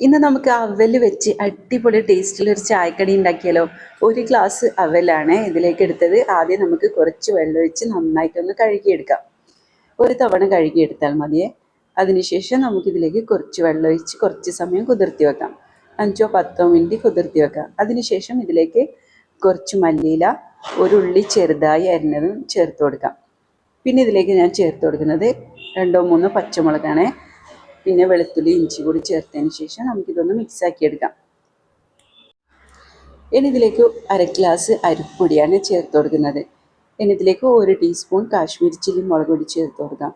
ഇന്ന് നമുക്ക് അവൽ വെച്ച് അടിപൊളി ടേസ്റ്റിൽ ഒരു ചായക്കടി ഉണ്ടാക്കിയാലോ? ഒരു ഗ്ലാസ് അവലാണ് ഇതിലേക്ക് എടുത്തത്. ആദ്യം നമുക്ക് കുറച്ച് വെള്ളം ഒഴിച്ച് നന്നായിട്ടൊന്ന് കഴുകിയെടുക്കാം. ഒരു തവണ കഴുകിയെടുത്താൽ മതിയേ. അതിനുശേഷം നമുക്കിതിലേക്ക് കുറച്ച് വെള്ളം ഒഴിച്ച് കുറച്ച് സമയം കുതിർത്തി വെക്കാം. അഞ്ചോ പത്തോ മിനിറ്റ് കുതിർത്തി വെക്കാം. അതിനുശേഷം ഇതിലേക്ക് കുറച്ച് മല്ലിയില ഒരു ഉള്ളി ചെറുതായി അരിഞ്ഞതും ചേർത്ത് കൊടുക്കാം. പിന്നെ ഇതിലേക്ക് ഞാൻ ചേർത്ത് കൊടുക്കുന്നത് രണ്ടോ മൂന്നോ പച്ചമുളകാണ്. പിന്നെ വെളുത്തുള്ളി ഇഞ്ചി കൂടി ചേർത്തതിന് ശേഷം നമുക്കിതൊന്ന് മിക്സ് ആക്കി എടുക്കാം ഇനി ഇതിലേക്ക് അര ഗ്ലാസ് അരിപ്പൊടിയാണ് ചേർത്ത് കൊടുക്കുന്നത്. ഇനി ഇതിലേക്ക് ഒരു ടീസ്പൂൺ കാശ്മീരി ചില്ലി മുളക് പൊടി ചേർത്ത് കൊടുക്കാം.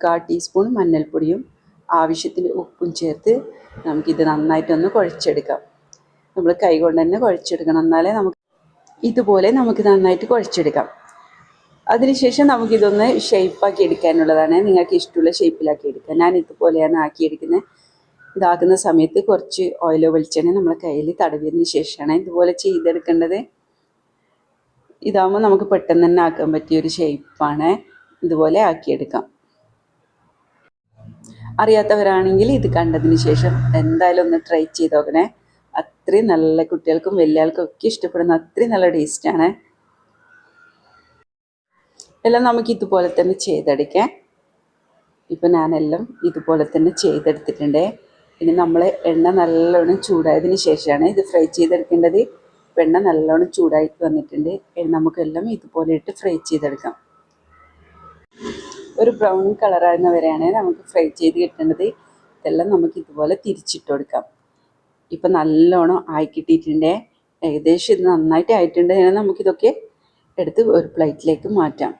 കാ ടീസ്പൂൺ മഞ്ഞൾപ്പൊടിയും ആവശ്യത്തിന് ഉപ്പും ചേർത്ത് നമുക്കിത് നന്നായിട്ടൊന്ന് കുഴച്ചെടുക്കാം. നമ്മൾ കൈ കൊണ്ട് തന്നെ കുഴച്ചെടുക്കണം. എന്നാലേ നമുക്ക് ഇതുപോലെ നമുക്ക് നന്നായിട്ട് കുഴച്ചെടുക്കാം. അതിനുശേഷം നമുക്കിതൊന്ന് ഷേപ്പാക്കി എടുക്കാനുള്ളതാണ് നിങ്ങൾക്ക് ഇഷ്ടമുള്ള ഷേപ്പിലാക്കി എടുക്കാം ഞാൻ ഇതുപോലെയാണ് ആക്കി ആക്കിയെടുക്കുന്നത്. ഇതാക്കുന്ന സമയത്ത് കുറച്ച് ഓയിലോ വെളിച്ചെണ്ണ നമ്മളെ കയ്യിൽ തടവിയതിന് ശേഷമാണ് ഇതുപോലെ ചെയ്തെടുക്കേണ്ടത്. ഇതാകുമ്പോൾ നമുക്ക് പെട്ടെന്ന് തന്നെ ആക്കാൻ പറ്റിയ ഒരു ഷേപ്പാണ് ഇതുപോലെ ആക്കിയെടുക്കാം. അറിയാത്തവരാണെങ്കിൽ ഇത് കണ്ടതിന് ശേഷം എന്തായാലും ഒന്ന് ട്രൈ ചെയ്ത് നോക്കണേ. അത്രയും നല്ല കുട്ടികൾക്കും വലിയ ആൾക്കും ഒക്കെ ഇഷ്ടപ്പെടുന്ന അത്രയും നല്ല ടേസ്റ്റാണ്. എല്ലാം നമുക്ക് ഇതുപോലെ തന്നെ ചെയ്തെടുക്കാം. ഇപ്പം ഞാനെല്ലാം ഇതുപോലെ തന്നെ ചെയ്തെടുത്തിട്ടുണ്ട്. ഇനി നമ്മൾ എണ്ണ നല്ലോണം ചൂടായതിന് ശേഷമാണ് ഇത് ഫ്രൈ ചെയ്തെടുക്കേണ്ടത്. എണ്ണ നല്ലോണം ചൂടായിട്ട് വന്നിട്ടുണ്ട്. നമുക്കെല്ലാം ഇതുപോലെ ഇട്ട് ഫ്രൈ ചെയ്തെടുക്കാം. ഒരു ബ്രൗൺ കളറാകുന്ന വരെയാണ് നമുക്ക് ഫ്രൈ ചെയ്ത് കിട്ടേണ്ടത്. ഇതെല്ലാം നമുക്ക് ഇതുപോലെ തിരിച്ചിട്ട് കൊടുക്കാം. ഇപ്പം നല്ലോണം ആയി കിട്ടിയിട്ടുണ്ട്. ഏകദേശം ഇത് നന്നായിട്ട് ആയിട്ടുണ്ട്. നമുക്കിതൊക്കെ എടുത്ത് ഒരു പ്ലേറ്റിലേക്ക് മാറ്റാം.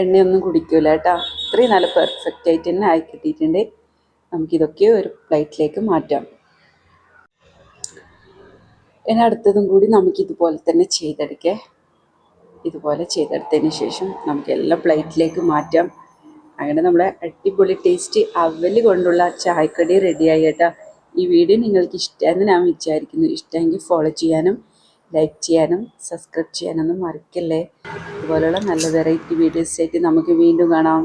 എണ്ണയൊന്നും കുടിക്കില്ല കേട്ടോ. അത്രയും നല്ല പെർഫെക്റ്റ് ആയിട്ട് തന്നെ ആയി കിട്ടിയിട്ടുണ്ട്. നമുക്കിതൊക്കെ ഒരു പ്ലേറ്റിലേക്ക് മാറ്റാം. ഇനി അടുത്തതും കൂടി നമുക്ക് ഇതുപോലെ തന്നെ ചെയ്തെടുക്കേ. ഇതുപോലെ ചെയ്തെടുത്തതിന് ശേഷം നമുക്ക് എല്ലാം പ്ലേറ്റിലേക്ക് മാറ്റാം. അങ്ങനെ നമ്മളെ അടിപൊളി ടേസ്റ്റ് അവൽ കൊണ്ടുള്ള ചായക്കടി റെഡിയായി കേട്ടോ. ഈ വീഡിയോ നിങ്ങൾക്ക് ഇഷ്ടമായെന്ന് ഞാൻ വിചാരിക്കുന്നു. ഇഷ്ടമെങ്കിൽ ഫോളോ ചെയ്യാനും ലൈക്ക് ചെയ്യാനും സബ്സ്ക്രൈബ് ചെയ്യാനൊന്നും മറക്കല്ലേ? ഇതുപോലുള്ള നല്ല വെറൈറ്റി വീഡിയോസ് ആയിട്ട് നമുക്ക് വീണ്ടും കാണാം.